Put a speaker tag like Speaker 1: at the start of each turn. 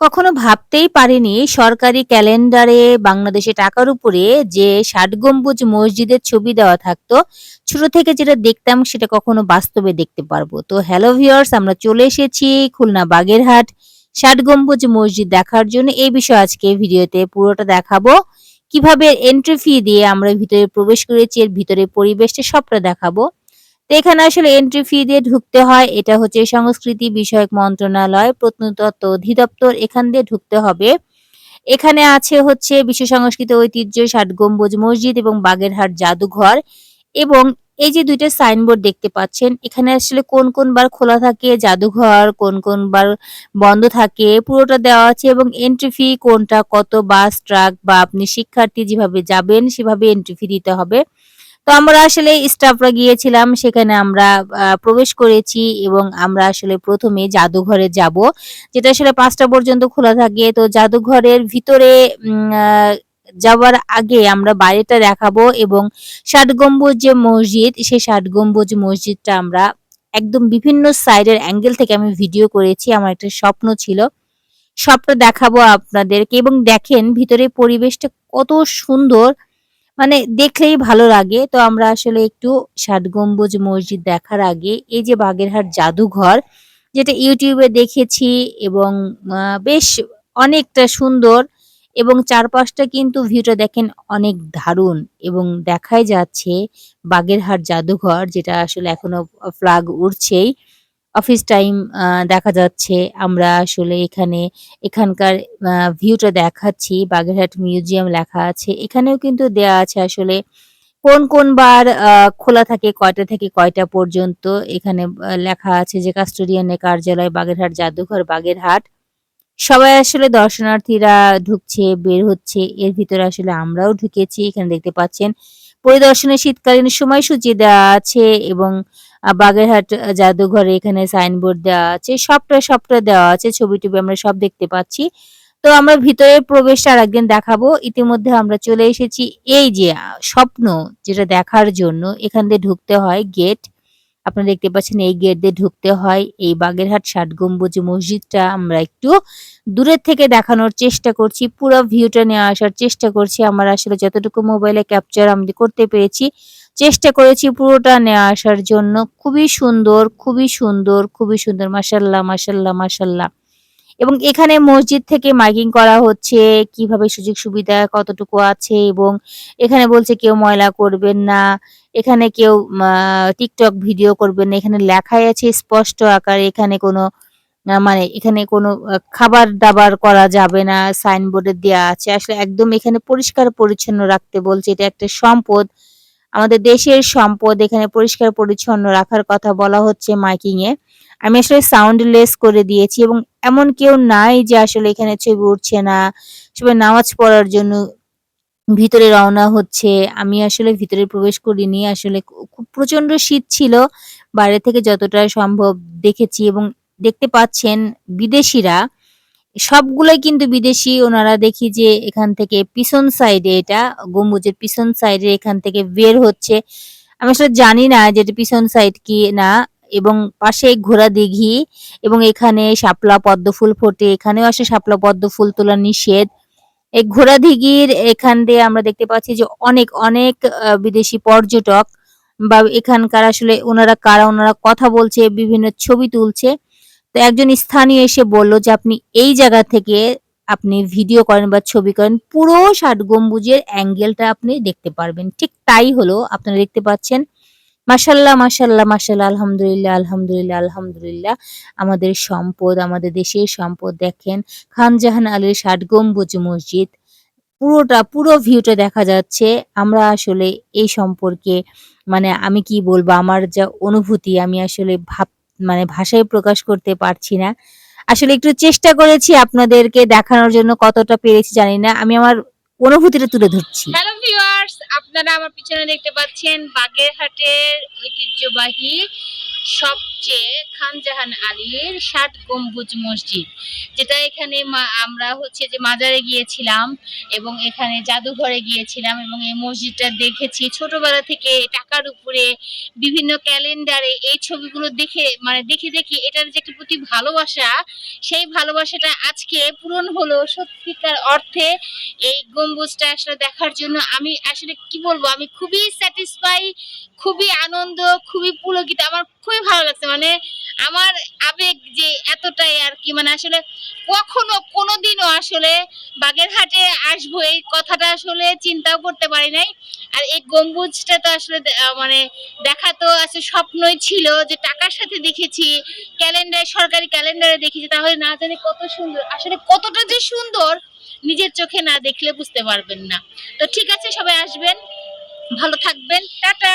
Speaker 1: কখনো ভাবতেই পারিনি সরকারি ক্যালেন্ডারে বাংলাদেশে টাকার উপরে যে ষাট গম্বুজ মসজিদের ছবি দেওয়া থাকতো, ছোট থেকে যেটা দেখতাম সেটা কখনো বাস্তবে দেখতে পারব। তো হ্যালো ভিউয়ার্স, আমরা চলে এসেছি খুলনা বাগেরহাট। ষাট গম্বুজ মসজিদ দেখার জন্য এই বিষয়ে আজকে ভিডিওতে পুরোটা দেখাবো। কীভাবে এন্ট্রি ফি দিয়ে আমরা ভিতরে প্রবেশ করেছি, এর ভিতরে পরিবেশটা সবটা দেখাবো। তো এখানে আসলে এন্ট্রি ফি দিয়ে ঢুকতে হয়। এটা হচ্ছে সংস্কৃতি বিষয়ক মন্ত্রণালয়, প্রত্নতত্ত্ব অধিদপ্তর, এখান দিয়ে ঢুকতে হবে। এখানে আছে হচ্ছে বিশ্ব সংস্কৃত ঐতিহ্য, ষাট গম্বুজ মসজিদ এবং বাগেরহাট জাদুঘর। এবং এই যে দুইটা সাইনবোর্ড দেখতে পাচ্ছেন, এখানে আসলে কোন কোন বার খোলা থাকে জাদুঘর, কোন কোন বার বন্ধ থাকে, পুরোটা দেওয়া আছে এবং এন্ট্রি ফি কোনটা, কত বাস ট্রাক বা আপনি শিক্ষার্থী যেভাবে যাবেন সেভাবে এন্ট্রি ফি দিতে হবে। তো আমরা আসলে স্টাফরা গিয়েছিলাম, সেখানে আমরা প্রবেশ করেছি এবং আমরা আসলে প্রথমে জাদুঘরে যাব, যেটা আসলে পাঁচটা পর্যন্ত খোলা থাকে। তো জাদুঘরের ভিতরে যাওয়ার আগে আমরা বাইরেটা দেখাবো এবং ষাট গম্বুজ যে মসজিদ, সেই ষাট গম্বুজ মসজিদটা আমরা একদম বিভিন্ন সাইডের অ্যাঙ্গেল থেকে আমি ভিডিও করেছি, আমার একটা স্বপ্ন ছিল। সবটা দেখাবো আপনাদেরকে এবং দেখেন ভিতরে পরিবেশটা কত সুন্দর মানে দেখলেই ভালো লাগে। তো আমরা আসলে একটু ষাট গম্বুজ মসজিদ দেখার আগে এই যে বাগেরহাট জাদুঘর, যেটা ইউটিউবে দেখেছি এবং বেশ অনেকটা সুন্দর এবং চারপাশটা কিন্তু ভিউটা দেখেন অনেক দারুণ এবং দেখাই যাচ্ছে বাগেরহাট জাদুঘর, যেটা আসলে এখনও ফ্লাগ উড়ছেই। অফিস টাইম দেখা যাচ্ছে। আমরা আসলে এখানে এখানকার ভিউটা দেখাচ্ছি। বাগেরহাট মিউজিয়াম লেখা আছে। এখানেও কিন্তু দেয়া আছে আসলে কোন কোন বার খোলা থাকে, কয়টা থেকে কয়টা পর্যন্ত। এখানে লেখা আছে যে কাস্টোডিয়ানের কার্যালয় বাগেরহাট, জাদুঘর, বাগেরহাট। সবাই আসলে দর্শনার্থীরা ঢুকছে, বের হচ্ছে। এর ভিতরে আসলে আমরাও ঢুকেছি। এখানে দেখতে পাচ্ছেন, পরিদর্শনের শীতকালীন সময়সূচি দেওয়া আছে এবং বাগেরহাট জাদুঘরে এখানে সাইনবোর্ড দেওয়া আছে। সবটা সবটা দেওয়া আছে। ছবি টবি আমরা সব দেখতে পাচ্ছি। তো আমরা ভিতরে প্রবেশটা আর একদিন দেখাবো। ইতিমধ্যে আমরা চলে এসেছি। এই যে স্বপ্ন যেটা দেখার জন্য এখান দিয়ে ঢুকতে হয় গেট আপনারা দেখতে পাচ্ছেন এই গেট দিয়ে ঢুকতে হয়। এই বাগেরহাট ষাট গম্বুজ মসজিদটা আমরা একটু দূরের থেকে দেখানোর চেষ্টা করছি। পুরো ভিউটা নিয়ে আসার চেষ্টা করছি। আমার আসলে যতটুকু মোবাইলে ক্যাপচার আমি করতে পেরেছি চেষ্টা করেছি পুরোটা নিয়ে আসার জন্য। খুবই সুন্দর খুবই সুন্দর খুবই সুন্দর। মাসাল্লাহ মাসাল্লাহ মাসাল্লাহ এবং এখানে মসজিদ থেকে মাইকিং করা হচ্ছে, কীভাবে সুযোগ সুবিধা কতটুকু আছে এবং এখানে বলছে কেউ ময়লা করবেন না, এখানে কেউ টিকটক ভিডিও করবেন না, এখানে লেখাই আছে স্পষ্ট আকারে, এখানে কোনো মানে এখানে কোনো খাবার দাবার করা যাবে না, সাইনবোর্ডে দেওয়া আছে। আসলে একদম এখানে পরিষ্কার পরিচ্ছন্ন রাখতে বলছে, এটা একটা সম্পদ। আমাদের দেশের সম্পদ এখানে পরিষ্কার পরিচ্ছন্ন রাখার কথা বলা হচ্ছে মাইকিং এ। আমি আসলে সাউন্ড লেস করে দিয়েছি এবং এমন কেউ নাই যে আসলে এখানে ছবি উঠছে না সবাই নামাজ পড়ার জন্য ভিতরে রওনা হচ্ছে। আমি আসলে ভিতরে প্রবেশ করিনি, আসলে খুব প্রচণ্ড শীত ছিল। বাইরে থেকে যতটা সম্ভব দেখেছি এবং দেখতে পাচ্ছেন বিদেশিরা। সবগুলোই কিন্তু বিদেশি। ওনারা দেখি যে এখান থেকে পিছন সাইডে এটা, গম্বুজের পিছন সাইডে এখান থেকে বের হচ্ছে। আমি আসলে জানি না যে এটা পিছন সাইড কি না, এবং পাশে ঘোড়া দিঘি, এবং এখানে শাপলা পদ্ম ফুল ফোটে, এখানেও আসে শাপলা পদ্ম ফুল তোলা নিষেধ। এই ঘোড়া দিঘির এখান দিয়ে আমরা দেখতে পাচ্ছি যে অনেক অনেক বিদেশি পর্যটক বা এখানকার আসলে ওনারা কারা, ওনারা কথা বলছে, বিভিন্ন ছবি তুলছে। তো একজন স্থানীয় এসে বলল যে, আপনি এই জায়গা থেকে আপনি ভিডিও করেন বা ছবি করেন, পুরো ষাট গম্বুজের অ্যাঙ্গেলটা আপনি দেখতে পারবেন। ঠিক তাই হলো, আপনারা দেখতে পাচ্ছেন মাশাল্লাহ মাশাল্লাহ মাশাল্লাহ আলহামদুলিল্লাহ আলহামদুলিল্লাহ আলহামদুলিল্লাহ, আমাদের সম্পদ, আমাদের দেশের সম্পদ দেখেন, খানজাহান আলীর ষাট গম্বুজ মসজিদ, পুরোটা, পুরো ভিউটা দেখা যাচ্ছে। আমরা আসলে এই সম্পর্কে মানে আমি কি বলব, আমার যা অনুভূতি, আমি আসলে ভাব মানে ভাষায় প্রকাশ করতে পারছি না। আসলে একটু চেষ্টা করেছি আপনাদেরকে দেখানোর জন্য কতটা পেরেছি, জানি না। আমি আমার অনুভূতিটা তুলে ধরছি।
Speaker 2: হ্যালো ভিউয়ার্স আপনারা আমার পিছনে দেখতে পাচ্ছেন বাগেরহাটের ঐতিহ্যবাহী সবচেয়ে খানজাহান আলীর ষাট গম্বুজ মসজিদ, যেটা এখানে আমরা হচ্ছে যে মাজারে গিয়েছিলাম এবং এখানে জাদুঘরে গিয়েছিলাম এবং এই মসজিদটা দেখেছি। ছোটবেলা থেকে টাকার উপরে বিভিন্ন ক্যালেন্ডারে এই ছবিগুলো দেখে মানে দেখে দেখে এটার যে একটা প্রতি ভালোবাসা, সেই ভালোবাসাটা আজকে পূরণ হলো সত্যিকার অর্থে এই গম্বুজটা আসলে দেখার জন্য। আমি আসলে কি বলব, আমি খুবই স্যাটিসফাই খুবই আনন্দ, খুবই পুলকিত, আমার খুবই ভালো লাগছে। মানে আমার আবেগ যে এতটাই আর কি মানে আসলে কখনো কোনোদিনও আসলে বাগেরহাটে আসব এই কথাটা আসলে চিন্তাও করতে পারি নাই। আর এই গম্বুজটা তো আসলে মানে দেখা তো আসলে স্বপ্নই ছিল যে টাকার সাথে দেখেছি, ক্যালেন্ডার, সরকারি ক্যালেন্ডারে দেখেছি, তাহলে না জানি কত সুন্দর, আসলে কতটা যে সুন্দর নিজের চোখে না দেখলে বুঝতে পারবেন না। তো ঠিক আছে, সবাই আসবেন, ভালো থাকবেন, টাটা!